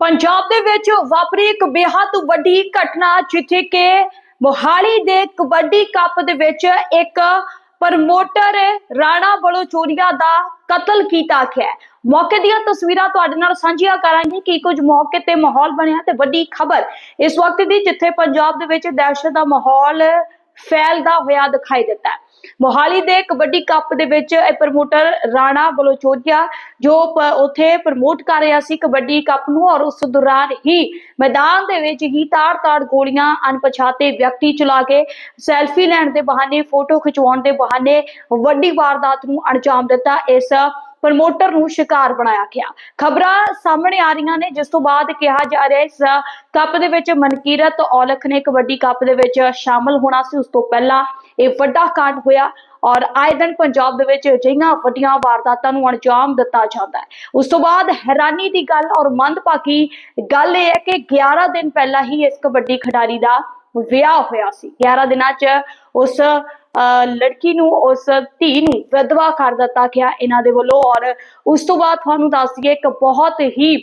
ਪੰਜਾਬ ਦੇ ਵਿੱਚ ਵਾਪਰੀ ਇੱਕ ਬੇਹੱਦ ਵੱਡੀ ਘਟਨਾ, ਜਿੱਥੇ ਕਿ ਮੋਹਾਲੀ ਦੇ ਕਬੱਡੀ ਕੱਪ ਦੇ ਵਿੱਚ ਇੱਕ ਪ੍ਰਮੋਟਰ ਰਾਣਾ ਬਲੋ ਬਲੋਚੋਰੀਆ ਦਾ ਕਤਲ ਕੀਤਾ ਗਿਆ ਮੌਕੇ ਦੀਆਂ ਤਸਵੀਰਾਂ ਤੁਹਾਡੇ ਨਾਲ ਸਾਂਝੀਆਂ ਕਰਾਂਗੇ ਕਿ ਕੁਝ ਮੌਕੇ ਤੇ ਮਾਹੌਲ ਬਣਿਆ ਤੇ ਵੱਡੀ ਖਬਰ ਇਸ ਵਕਤ ਦੀ, ਜਿੱਥੇ ਪੰਜਾਬ ਦੇ ਵਿੱਚ ਦਹਿਸ਼ਤ ਦਾ ਮਾਹੌਲ ਫੈਲਦਾ ਹੋਇਆ ਦਿਖਾਈ ਦਿੱਤਾ ਹੈ। ਮੋਹਾਲੀ ਦੇ ਕਬੱਡੀ ਕੱਪ ਦੇ ਵਿੱਚ ਇਹ ਪ੍ਰਮੋਟਰ ਰਾਣਾ ਬਲੋਚੋਰੀਆ ਜੋ ਪ- ਉੱਥੇ ਪ੍ਰਮੋਟ ਕਰ ਰਿਹਾ ਸੀ ਕਬੱਡੀ ਕੱਪ ਨੂੰ ਔਰ ਉਸ ਦੌਰਾਨ ਹੀ ਮੈਦਾਨ ਦੇ ਵਿੱਚ ਹੀ ਤਾੜ-ਤਾੜ ਗੋਲੀਆਂ, ਅਣਪਛਾਤੇ ਵਿਅਕਤੀ ਚਲਾ ਕੇ ਸੈਲਫੀ ਲੈਣ ਦੇ ਬਹਾਨੇ, ਫੋਟੋ ਖਿਚਵਾਉਣ ਦੇ ਬਹਾਨੇ ਵੱਡੀ ਵਾਰਦਾਤ ਨੂੰ ਅੰਜਾਮ ਦਿੱਤਾ। ਇਸ ਪ੍ਰਮੋਟਰ ਨੂੰ ਸ਼ਿਕਾਰ ਬਣਾਇਆ ਗਿਆ। ਖਬਰਾਂ ਸਾਹਮਣੇ ਆ ਰਹੀਆਂ ਨੇ, ਜਿਸ ਤੋਂ ਬਾਅਦ ਕਿਹਾ ਜਾ ਰਿਹਾ ਇਸ ਕੱਪ ਦੇ ਵਿੱਚ ਮਨਕੀਰਤ ਔਲਖ ਨੇ ਕਬੱਡੀ ਕੱਪ ਦੇ ਵਿੱਚ ਸ਼ਾਮਲ ਹੋਣਾ ਸੀ। ਉਸ ਤੋਂ ਪਹਿਲਾਂ ਇਹ ਵੱਡਾ ਕਾਂਡ ਹੋਇਆ ਔਰ ਆਏ ਦਿਨ ਪੰਜਾਬ ਦੇ ਵਿੱਚ ਅਜਿਹੀਆਂ ਵੱਡੀਆਂ ਵਾਰਦਾਤਾਂ ਨੂੰ ਅੰਜਾਮ ਦਿੱਤਾ ਜਾਂਦਾ ਹੈ। ਉਸ ਤੋਂ ਬਾਅਦ ਹੈਰਾਨੀ ਦੀ ਗੱਲ ਔਰ ਮੰਦਭਾਗੀ ਗੱਲ ਇਹ ਹੈ ਕਿ 11 ਦਿਨ ਪਹਿਲਾਂ ਹੀ ਇਸ ਕਬੱਡੀ ਖਿਡਾਰੀ ਦਾ ਵਿਆਹ ਹੋਇਆ ਸੀ। 11 ਦਿਨਾਂ 'ਚ ਉਸ ਲੜਕੀ ਨੂੰ ਉਸ ਧੀ ਨੂੰ ਵਿਧਵਾ ਕਰ ਦਿੱਤਾ ਗਿਆ ਇਹਨਾਂ ਦੇ ਵੱਲੋਂ ਔਰ ਉਸ ਤੋਂ ਬਾਅਦ ਤੁਹਾਨੂੰ ਦੱਸ ਦਈਏ ਇੱਕ ਬਹੁਤ ਹੀ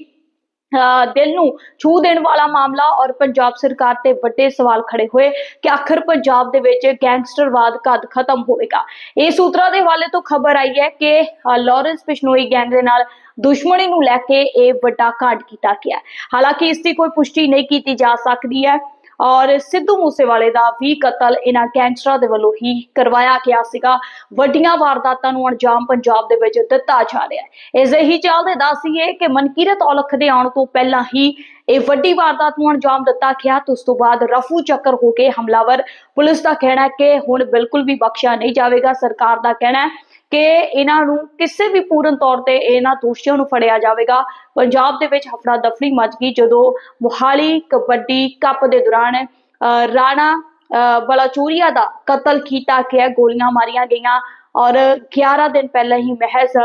ਦਿਲ ਨੂੰ ਛੂ ਦੇਣ ਵਾਲਾ ਮਾਮਲਾ ਔਰ ਪੰਜਾਬ ਸਰਕਾਰ ਤੇ ਵੱਡੇ ਸਵਾਲ ਖੜੇ ਹੋਏ ਕਿ ਆਖਰ ਪੰਜਾਬ ਦੇ ਵਿੱਚ ਗੈਂਗਸਟਰਵਾਦ ਕਦ ਖਤਮ ਹੋਵੇਗਾ। ਇਹ ਸੂਤਰਾਂ ਦੇ ਹਵਾਲੇ ਤੋਂ ਖਬਰ ਆਈ ਹੈ ਕਿ ਅਹ, ਲਾਰੈਂਸ ਬਿਸ਼ਨੋਈ ਗੈਂਗ ਦੇ ਨਾਲ ਦੁਸ਼ਮਣੀ ਨੂੰ ਲੈ ਕੇ ਇਹ ਵੱਡਾ ਕਾਂਡ ਕੀਤਾ ਗਿਆ ਹਾਲਾਂਕਿ ਇਸ ਦੀ ਕੋਈ ਪੁਸ਼ਟੀ ਨਹੀਂ ਕੀਤੀ ਜਾ ਸਕਦੀ ਹੈ। ਔਰ ਸਿੱਧੂ ਮੂਸੇਵਾਲੇ ਦਾ ਵੀ ਕਤਲ ਇਹਨਾਂ ਗੈਂਗਸਟਰਾਂ ਦੇ ਵੱਲੋਂ ਹੀ ਕਰਵਾਇਆ ਗਿਆ ਸੀਗਾ। ਵੱਡੀਆਂ ਵਾਰਦਾਤਾਂ ਨੂੰ ਅੰਜਾਮ ਪੰਜਾਬ ਦੇ ਵਿੱਚ ਦਿੱਤਾ ਜਾ ਰਿਹਾ ਹੈ। ਇਸ ਦੇ ਹੀ ਚੱਲਦੇ ਦੱਸੀਏ ਕਿ ਮਨਕੀਰਤ ਔਲਖ ਦੇ ਆਉਣ ਤੋਂ ਪਹਿਲਾਂ ਹੀ ਇਹ ਵੱਡੀ ਵਾਰਦਾਤ ਨੂੰ ਅੰਜਾਮ ਦਿੱਤਾ ਗਿਆ। ਤੇ ਉਸ ਤੋਂ ਬਾਅਦ ਰਫੂ ਚੱਕਰ ਹੋ ਕੇ ਹਮਲਾਵਰ ਪੁਲਿਸ ਦਾ ਕਹਿਣਾ ਹੈ ਕਿ ਹੁਣ ਬਿਲਕੁਲ ਵੀ ਬਖਸ਼ਿਆ ਨਹੀਂ ਜਾਵੇਗਾ। ਸਰਕਾਰ ਦਾ ਕਹਿਣਾ ਹੈ ਕਿ ਇਹਨਾਂ ਨੂੰ ਕਿਸੇ ਵੀ ਪੂਰਨ ਤੌਰ ਤੇ ਇਹਨਾਂ ਦੋਸ਼ੀਆਂ ਨੂੰ ਫੜਿਆ ਜਾਵੇਗਾ। ਪੰਜਾਬ ਦੇ ਵਿੱਚ ਹਫੜਾ ਦਫੜੀ ਮਚ ਗਈ ਜਦੋਂ ਮੁਹਾਲੀ ਕਬੱਡੀ ਕੱਪ ਦੇ ਦੌਰਾਨ ਅਹ, ਰਾਣਾ ਅਹ, ਬਲਾਚੂਰੀਆ ਦਾ ਕਤਲ ਕੀਤਾ ਗਿਆ। ਗੋਲੀਆਂ ਮਾਰੀਆਂ ਗਈਆਂ ਔਰ 11 ਦਿਨ ਪਹਿਲਾਂ ਹੀ ਮਹਿਜ਼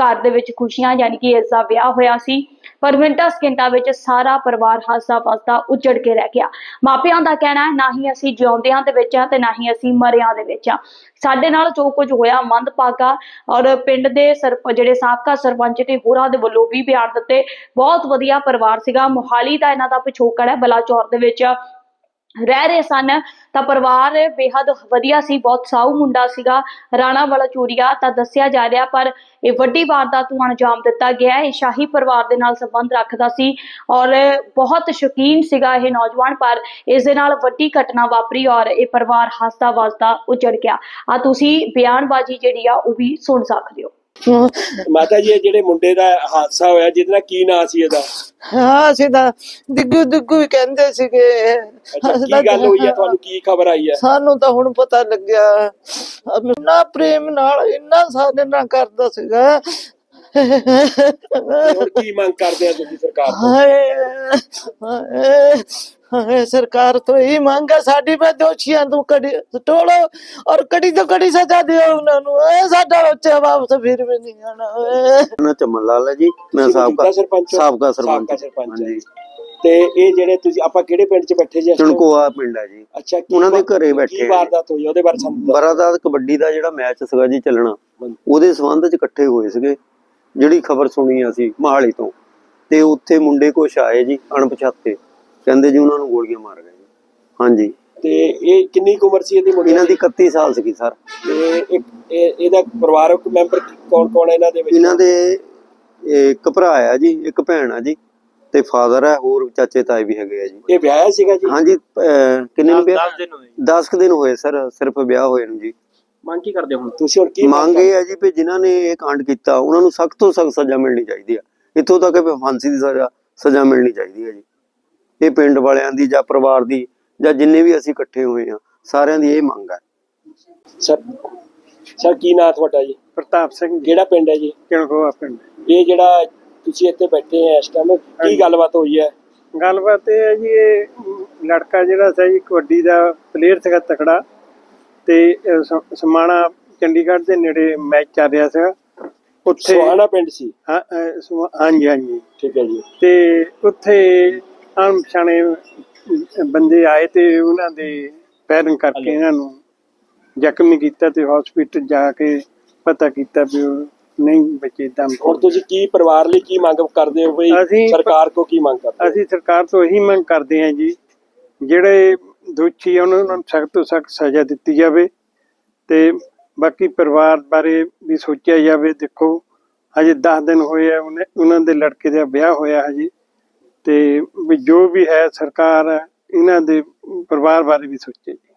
ਘਰ ਦੇ ਵਿੱਚ ਖੁਸ਼ੀਆਂ ਯਾਨੀ ਕਿ ਇਸ ਦਾ ਵਿਆਹ ਹੋਇਆ ਸੀ। ਪਰ ਮਿੰਟਾਂ ਸਕਿੰਟਾਂ ਵਿੱਚ ਸਾਰਾ ਪਰਿਵਾਰ ਹਾਸਾ ਵਸਦਾ ਉੱਜੜ ਕੇ ਰਹਿ ਗਿਆ। ਮਾਪਿਆਂ ਦਾ ਕਹਿਣਾ ਹੈ, ਨਾ ਹੀ ਅਸੀਂ ਜਿਉਂਦਿਆਂ ਦੇ ਵਿੱਚ ਆ ਤੇ ਨਾ ਹੀ ਅਸੀਂ ਮਰਿਆਂ ਦੇ ਵਿੱਚ ਆ ਸਾਡੇ ਨਾਲ ਜੋ ਕੁਝ ਹੋਇਆ, ਮੰਦਭਾਗਾ ਔਰ ਪਿੰਡ ਦੇ ਸਰਪ ਜਿਹੜੇ ਸਾਬਕਾ ਸਰਪੰਚ ਤੇ ਹੋਰਾਂ ਦੇ ਵੱਲੋਂ ਵੀ ਬਿਆਨ ਦਿੱਤੇ। ਬਹੁਤ ਵਧੀਆ ਪਰਿਵਾਰ ਸੀਗਾ। ਮੋਹਾਲੀ ਦਾ ਇਹਨਾਂ ਦਾ ਪਿਛੋਕੜ ਹੈ, ਬਲਾਚੌਰ ਦੇ ਵਿੱਚ। ਰਹਿ ਰਹੇ ਸਨ, ਤਾਂ ਪਰਿਵਾਰ ਬੇहद ਵਧੀਆ ਸੀ, ਬਹੁਤ ਸਾਊ ਮੁੰਡਾ ਸੀਗਾ, ਰਾਣਾ ਵਾਲਾ ਚੂਰੀਆ ਤਾਂ ਦੱਸਿਆ ਜਾ ਰਿਹਾ, ਪਰ ਇਹ ਵੱਡੀ ਵਾਰਦਾਤ ਨੂੰ ਅੰਜਾਮ ਦਿੱਤਾ ਗਿਆ, ਇਹ ਸ਼ਾਹੀ ਪਰਿਵਾਰ ਦੇ ਨਾਲ ਸੰਬੰਧ ਰੱਖਦਾ ਸੀ ਔਰ ਬਹੁਤ ਸ਼ੌਕੀਨ ਸੀਗਾ ਇਹ ਨੌਜਵਾਨ, ਪਰ ਇਸ ਦੇ ਨਾਲ ਵੱਡੀ ਘਟਨਾ ਵਾਪਰੀ ਔਰ ਇਹ ਪਰਿਵਾਰ ਹੱਸਦਾ ਵਸਦਾ ਉਜੜ ਗਿਆ। ਆ ਤੁਸੀਂ ਬਿਆਨਬਾਜ਼ੀ ਜਿਹੜੀ ਆ, ਉਹ ਵੀ ਸੁਣ ਸਕਦੇ ਹੋ। ਮਾਤਾ ਜੀ ਇਹ ਜਿਹੜੇ ਮੁੰਡੇ ਦਾ ਹਾਦਸਾ ਹੋਇਆ ਜਿਹਦੇ ਨਾਲ ਕੀ ਨਾਂ ਸੀ ਇਹਦਾ? ਹਾਂ ਅਸੀਂ ਤਾਂ ਦਿੱਗੂ ਦਿੱਗੂ ਹੀ ਕਹਿੰਦੇ ਸੀਗੇ। ਅੱਛਾ ਅਸੀਂ ਕੀ ਤਾਂ- ਗੱਲ ਹੋਈ ਹੈ? ਤੁਹਾਨੂੰ ਕੀ ਖਬਰ ਆਈ ਹੈ? ਸਾਨੂੰ ਤਾਂ ਹੁਣ ਪਤਾ ਲੱਗਿਆ। ਇੰਨਾ ਪ੍ਰੇਮ ਨਾਲ ਇੰਨਾ ਸਾਡੇ ਨਾਲ ਕਰਦਾ ਸੀਗਾ। ਹੁਣ ਕੀ ਮੰਗ ਕਰਦੇ ਆ ਤੁਸੀਂ ਸਰਕਾਰ ਤੋਂ ਹਾਏ ਹਾਏ ਹਾਏ ਸਰਕਾਰ ਤੋਂ ਇਹ ਮੰਗ ਸਾਡੀ ਮੈਂ ਦੋਸ਼ੀਆਂ ਤੋਂ ਕੜੀ ਟੋਲੋ ਔਰ ਕੜੀ ਤੋਂ ਕੜੀ ਸਜ਼ਾ ਦਿਓ ਉਹਨਾਂ ਨੂੰ ਏ ਸਾਡਾ ਬੱਚਾ ਵਾਪਸ ਫਿਰ ਵੀ ਨਹੀਂ ਆਣਾ ਏ ਮੈਂ ਚਮਨ ਲਾਲ ਹੈ ਜੀ ਮੈਂ ਸਾਬਕਾ ਸਰਪੰਚ ਹੋ? ਸਾਬਕਾ ਸਾਬਕਾ ਸਰਪੰਚ ਸਰਪੰਚ ਹਾਂਜੀ ਤੇ ਇਹ ਜਿਹੜੇ ਤੁਸੀਂ ਆਪਾਂ ਕਿਹੜੇ ਪਿੰਡ 'ਚ ਬੈਠੇ ਜੀ ਇਸ time? ਚਣਕੋਆ ਪਿੰਡ ਹੈ ਜੀ ਅੱਛਾ ਕੀ ਉਹਨਾਂ ਦੇ ਵਾ- ਘਰੇ ਕੀ ਬੈਠੇ ਆ। ਵਾਰਦਾਤ ਹੋਈ ਆ? ਉਹਦੇ ਬਾਰੇ ਸਾਨੂੰ ਦੱਸੋ। ਬਰਾਦਾਤ ਕਬੱਡੀ ਦਾ ਜਿਹੜਾ ਮੈਚ ਸੀਗਾ ਜੀ ਚੱਲਣਾ ਉਹਦੇ ਸੰਬੰਧ ਚ ਇਕੱਠੇ ਹੋਏ ਸੀਗੇ ਜਿਹੜੀ ਖਬਰ ਸੁਣੀ ਅਸੀਂ ਮਹਾਲੀ ਤੋਂ ਤੇ ਉੱਥੇ ਮੁੰਡੇ ਕੁਛ ਆਏ ਜੀ ਅਣਪਛਾਤੇ ਕਹਿੰਦੇ ਜੀ ਉਹਨਾਂ ਨੂੰ ਗੋਲੀਆਂ ਮਾਰ ਗਏ ਹਾਂਜੀ। ਤੇ ਇਹ ਕਿੰਨੀ ਕੁ ਉਮਰ ਸੀ ਇਹਦੀ ਮੁੰਡੇ ਇਹਨਾਂ ਦੀ? 31 ਸਾਲ ਸੀਗੀ ਸਰ। ਤੇ ਇੱਕ ਇਹ- ਇਹਦਾ ਪਰਿਵਾਰਕ ਮੈਂਬਰ ਕੌਣ ਕੌਣ ਹੈ ਇਹਨਾਂ ਦੇ ਵਿੱਚ? ਇਹਨਾਂ ਦੇ ਇੱਕ ਭਰਾ ਆ ਜੀ ਇੱਕ ਭੈਣ ਆ ਜੀ ਤੇ ਫਾਦਰ ਹੈ ਹੋਰ ਚਾਚੇ ਤਾਏ ਵੀ ਹੈਗੇ ਆ ਜੀ। ਇਹ ਵਿਆਹਿਆ ਸੀਗਾ ਜੀ? ਹਾਂਜੀ ਅਹ, ਕਿੰਨੇ ਨੂੰ ਵਿਆਹ ਦਿਨ ਹੋਏ 10 ਦਿਨ ਹੋਏ ਸਰ ਸਿਰਫ ਵਿਆਹ ਹੋਏ ਨੂੰ ਜੀ। ਮੰਗ ਕੀ ਕਰਦੇ ਹੁਣ? ਤੁਸੀਂ ਹੁਣ ਕੀ ਮੰਗ ਇਹ ਹੈ ਜੀ ਵੀ ਜਿਨ੍ਹਾਂ ਨੇ ਇਹ ਕਾਂਡ ਕੀਤਾ ਉਹਨਾਂ ਨੂੰ ਸਖਤ ਤੋਂ ਸਖਤ ਸਜ਼ਾ ਮਿਲਣੀ ਚਾਹੀਦੀ ਆ ਇੱਥੋਂ ਤੱਕ ਵੀ ਫਾਂਸੀ ਦੀ ਸਜ਼ਾ ਸਜ਼ਾ ਮਿਲਣੀ ਚਾਹੀਦੀ ਹੈ ਜੀ। ਇਹ ਪਿੰਡ ਵਾਲਿਆਂ ਦੀ ਜਾਂ ਪਰਿਵਾਰ ਦੀ ਜਾਂ ਜਿੰਨੇ ਵੀ ਅਸੀਂ ਇਕੱਠੇ ਹੋਏ ਆ ਸਾਰਿਆਂ ਦੀ ਇਹ ਮੰਗ ਹੈ। ਸਰ ਸਰ ਕੀ ਨਾਂ ਤੁਹਾਡਾ ਜੀ? ਪ੍ਰਤਾਪ ਸਿੰਘ ਕਿਹੜਾ ਪਿੰਡ ਹੈ ਜੀ? ਕਿਣਕੋਆ ਪਿੰਡ? ਇਹ ਜਿਹੜਾ ਤੁਸੀਂ ਇੱਥੇ ਬੈਠੇ ਆ ਇਸ ਟਾਈਮ ਕੀ ਗੱਲਬਾਤ ਹੋਈ ਹੈ? ਗੱਲਬਾਤ ਇਹ ਹੈ ਜੀ ਇਹ ਲੜਕਾ ਜਿਹੜਾ ਸੀ ਜੀ ਕਬੱਡੀ ਦਾ ਪਲੇਅਰ ਸੀਗਾ ਤਕੜਾ। ਤੇ ਸਮਾਣਾ ਚੰਡੀਗੜ੍ਹ ਦੇ ਨੇੜੇ ਮੈਚ ਚੱਲ ਰਿਹਾ ਸੀਗਾ। ਉੱਥੇ ਸੁਹਾਣਾ ਪਿੰਡ ਸੀ? ਹਾਂ, ਅਹ, ਸੁਹਾ- ਹਾਂਜੀ ਹਾਂਜੀ। ਠੀਕ ਹੈ ਜੀ। ਤੇ ਉੱਥੇ ਅਣਪਛਾਣੇ ਬੰਦੇ ਆਏ ਤੇ ਉਹਨਾਂ ਦੇ ਫਾਇਰਿੰਗ ਕਰਕੇ ਇਹਨਾਂ ਨੂੰ ਜ਼ਖਮੀ ਕੀਤਾ ਤੇ ਹਸਪੀਟਲ ਜਾ ਕੇ ਪਤਾ ਕੀਤਾ ਵੀ ਉਹ ਨਹੀਂ ਬੱਚੇ ਦਮ ਹੁਣ ਤੁਸੀਂ ਕੀ ਪਰਿਵਾਰ ਲਈ ਕੀ ਮੰਗ ਕਰਦੇ ਹੋ ਬਈ? ਸਰਕਾਰ ਕੋ ਕੀ ਮੰਗ ਕਰਦੇ ਹੋ? ਅਸੀਂ ਸਰਕਾਰ ਤੋਂ ਇਹੀ ਮੰਗ ਕਰਦੇ ਹਾਂ ਜੀ ਜਿਹੜੇ ਦੋਸ਼ੀ ਆ ਉਹਨਾਂ ਨੂੰ ਸਖਤ ਤੋਂ ਸਖਤ ਸਜ਼ਾ ਦਿੱਤੀ ਜਾਵੇ ਤੇ ਬਾਕੀ ਪਰਿਵਾਰ ਬਾਰੇ ਵੀ ਸੋਚਿਆ ਜਾਵੇ। ਦੇਖੋ, ਹਜੇ 10 ਦਿਨ ਹੋਏ ਆ, ਉਹਨੇ- ਉਹਨਾਂ ਦੇ ਲੜਕੇ ਦਾ ਵਿਆਹ ਹੋਇਆ ਹਜੇ ਤੇ ਵੀ ਜੋ ਵੀ ਹੈ ਸਰਕਾਰ, ਇਹਨਾਂ ਦੇ ਪਰਿਵਾਰ ਬਾਰੇ ਵੀ ਸੋਚੇ।